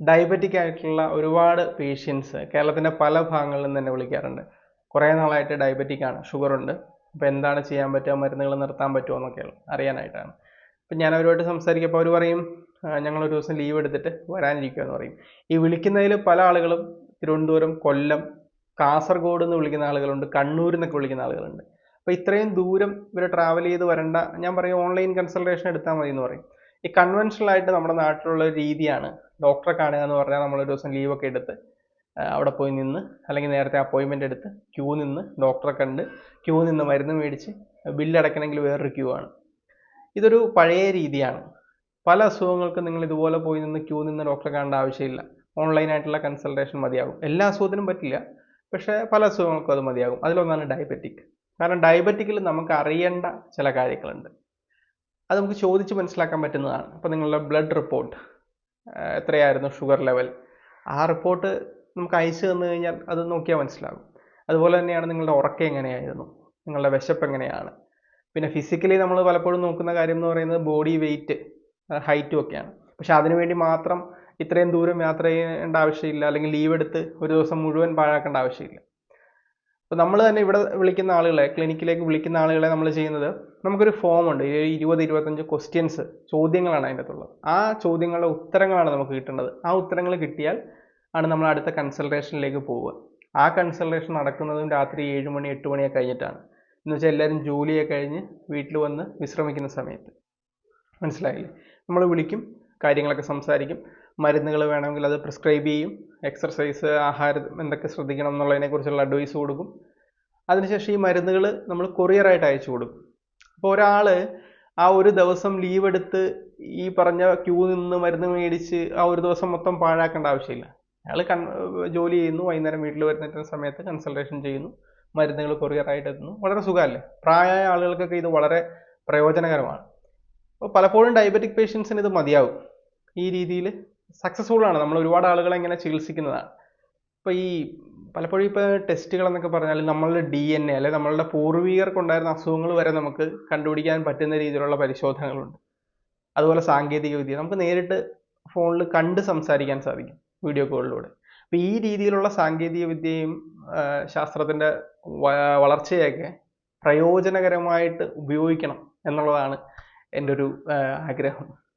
Diabetic ആയിട്ടുള്ള ഒരുപാട് patients കേരളത്തിന്റെ പല ഭാഗങ്ങളിൽ നിന്ന് തന്നെ വിളിക്കാറുണ്ട്. കുറേ നാളായിട്ട് ഡയബറ്റിക് ആണ് ഷുഗർ ഉണ്ട്. അപ്പോൾ എന്താണ് ചെയ്യാൻ പറ്റുക മരുന്നുകൾ നിർത്താൻ പറ്റുമോ എന്നൊക്കെ അറിയാനായിട്ടാണ്. അപ്പം ഞാൻ അവരുമായിട്ട് സംസാരിക്കുമ്പോൾ അവർ പറയും "ആ, ഞങ്ങളൊരു ദിവസം ലീവ് എടുത്തിട്ട് വരാനിരിക്കുമെന്ന് പറയും. ഈ വിളിക്കുന്നതിൽ പല ആളുകളും തിരുവനന്തപുരം കൊല്ലം കാസർഗോഡ് എന്ന് വിളിക്കുന്ന ആളുകളുണ്ട് കണ്ണൂരിൽ നിന്നൊക്കെ വിളിക്കുന്ന ആളുകളുണ്ട്. അപ്പോൾ ഇത്രയും ദൂരം ഇവർ ട്രാവൽ ചെയ്ത് വരണ്ട ഞാൻ പറയും ഓൺലൈൻ കൺസൾട്ടേഷൻ എടുത്താൽ മതി എന്ന് പറയും. ഈ കൺവെൻഷണൽ ആയിട്ട് നമ്മുടെ നാട്ടിലുള്ള ഒരു രീതിയാണ്. ഡോക്ടറെ കാണുക എന്ന് പറഞ്ഞാൽ നമ്മൾ ഒരു ദിവസം ലീവൊക്കെ എടുത്ത് അവിടെ പോയി നിന്ന് അല്ലെങ്കിൽ നേരത്തെ അപ്പോയിൻമെന്റ് എടുത്ത് ക്യൂ നിന്ന് ഡോക്ടറെ കണ്ട് ക്യൂ നിന്ന് മരുന്ന് മേടിച്ച് ബില്ലടയ്ക്കണമെങ്കിൽ വേറൊരു ക്യൂ ആണ്. ഇതൊരു പഴയ രീതിയാണ്. പല അസുഖങ്ങൾക്കും നിങ്ങൾ ഇതുപോലെ പോയി നിന്ന് ക്യൂ നിന്ന് ഡോക്ടറെ കാണേണ്ട ആവശ്യമില്ല. ഓൺലൈനായിട്ടുള്ള കൺസൾട്ടേഷൻ മതിയാകും. എല്ലാ അസുഖത്തിനും പറ്റില്ല. പക്ഷേ പല അസുഖങ്ങൾക്കും അത് മതിയാകും. അതിലൊന്നാണ് ഡയബറ്റിക് കാരണം ഡയബറ്റിക്കിൽ നമുക്ക് അറിയേണ്ട ചില കാര്യങ്ങളുണ്ട്. അത് നമുക്ക് ചോദിച്ച് മനസ്സിലാക്കാൻ പറ്റുന്നതാണ്. അപ്പോൾ നിങ്ങളുടെ ബ്ലഡ് റിപ്പോർട്ട് എത്രയായിരുന്നു ഷുഗർ ലെവൽ ആ റിപ്പോർട്ട് നമുക്ക് അയച്ചു തന്നു കഴിഞ്ഞാൽ അത് നോക്കിയാൽ മനസ്സിലാകും. അതുപോലെ തന്നെയാണ് നിങ്ങളുടെ ഉറക്കം എങ്ങനെയായിരുന്നു? നിങ്ങളുടെ വിശപ്പ് എങ്ങനെയാണ്? പിന്നെ ഫിസിക്കലി നമ്മൾ പലപ്പോഴും നോക്കുന്ന കാര്യം എന്ന് പറയുന്നത് ബോഡി വെയിറ്റ് ഹൈറ്റും ഒക്കെയാണ്. പക്ഷെ അതിനുവേണ്ടി മാത്രം ഇത്രയും ദൂരം യാത്ര ചെയ്യേണ്ട ആവശ്യമില്ല. അല്ലെങ്കിൽ ലീവ് എടുത്ത് ഒരു ദിവസം മുഴുവൻ പാഴാക്കേണ്ട ആവശ്യമില്ല. അപ്പോൾ നമ്മൾ തന്നെ ഇവിടെ വിളിക്കുന്ന ആളുകളെ ക്ലിനിക്കിലേക്ക് വിളിക്കുന്ന ആളുകളെ നമ്മൾ ചെയ്യുന്നത് നമുക്കൊരു ഫോം ഉണ്ട്. ഈ ഇരുപത് ഇരുപത്തഞ്ച് ക്വസ്റ്റ്യൻസ് ചോദ്യങ്ങളാണ് അതിന്റെ അകത്തുള്ളത്. ആ ചോദ്യങ്ങളുടെ ഉത്തരങ്ങളാണ് നമുക്ക് കിട്ടേണ്ടത്. ആ ഉത്തരങ്ങൾ കിട്ടിയാൽ ആണ് നമ്മൾ അടുത്ത കൺസൾട്ടേഷനിലേക്ക് പോവുക. ആ കൺസൾട്ടേഷൻ നടക്കുന്നതും രാത്രി ഏഴ് മണി എട്ട് മണിയൊക്കെ കഴിഞ്ഞിട്ടാണ്. എന്ന് വെച്ചാൽ എല്ലാവരും ജോലിയൊക്കെ കഴിഞ്ഞ് വീട്ടിൽ വന്ന് വിശ്രമിക്കുന്ന സമയത്ത്. മനസ്സിലായില്ലേ? നമ്മൾ വിളിക്കും. കാര്യങ്ങളൊക്കെ സംസാരിക്കും. മരുന്നുകൾ വേണമെങ്കിൽ അത് പ്രിസ്ക്രൈബ് ചെയ്യും. എക്സർസൈസ് ആഹാരം എന്തൊക്കെ ശ്രദ്ധിക്കണം എന്നുള്ളതിനെക്കുറിച്ചുള്ള അഡ്വൈസ് കൊടുക്കും. അതിനുശേഷം ഈ മരുന്നുകൾ നമ്മൾ കൊറിയറായിട്ട് അയച്ചു കൊടുക്കും. അപ്പോൾ ഒരാൾ ആ ഒരു ദിവസം ലീവ് എടുത്ത് ഈ പറഞ്ഞ ക്യൂ നിന്ന് മരുന്ന് മേടിച്ച് ആ ഒരു ദിവസം മൊത്തം പാഴാക്കേണ്ട ആവശ്യമില്ല. അയാൾ കൺ ജോലി ചെയ്യുന്നു. വൈകുന്നേരം വീട്ടിൽ വരുന്ന സമയത്ത് കൺസൾട്ടേഷൻ ചെയ്യുന്നു. മരുന്നുകൾ കൊറിയറായിട്ട് എത്തുന്നു. വളരെ സുഖമല്ലേ? പ്രായമായ ആളുകൾക്കൊക്കെ ഇത് വളരെ പ്രയോജനകരമാണ്. അപ്പോൾ പലപ്പോഴും ഡയബറ്റിക് പേഷ്യൻസിന് ഇത് മതിയാവും ഈ രീതിയിൽ സക്സസ്ഫുൾ ആണ്. നമ്മൾ ഒരുപാട് ആളുകളെ ഇങ്ങനെ ചികിത്സിക്കുന്നതാണ്. ഇപ്പോൾ ഈ പലപ്പോഴും ഇപ്പോൾ ടെസ്റ്റുകൾ എന്നൊക്കെ പറഞ്ഞാൽ നമ്മളുടെ ഡി എൻ എ അല്ലെങ്കിൽ നമ്മളുടെ പൂർവികർക്കുണ്ടായിരുന്ന അസുഖങ്ങൾ വരെ നമുക്ക് കണ്ടുപിടിക്കാൻ പറ്റുന്ന രീതിയിലുള്ള പരിശോധനകളുണ്ട്. അതുപോലെ സാങ്കേതിക വിദ്യ. നമുക്ക് നേരിട്ട് ഫോണിൽ കണ്ട് സംസാരിക്കാൻ സാധിക്കും വീഡിയോ കോളിലൂടെ അപ്പോൾ ഈ രീതിയിലുള്ള സാങ്കേതിക വിദ്യയും ശാസ്ത്രത്തിന്റെ വളർച്ചയൊക്കെ പ്രയോജനകരമായിട്ട് ഉപയോഗിക്കണം എന്നുള്ളതാണ് എന്റെ ഒരു ആഗ്രഹം.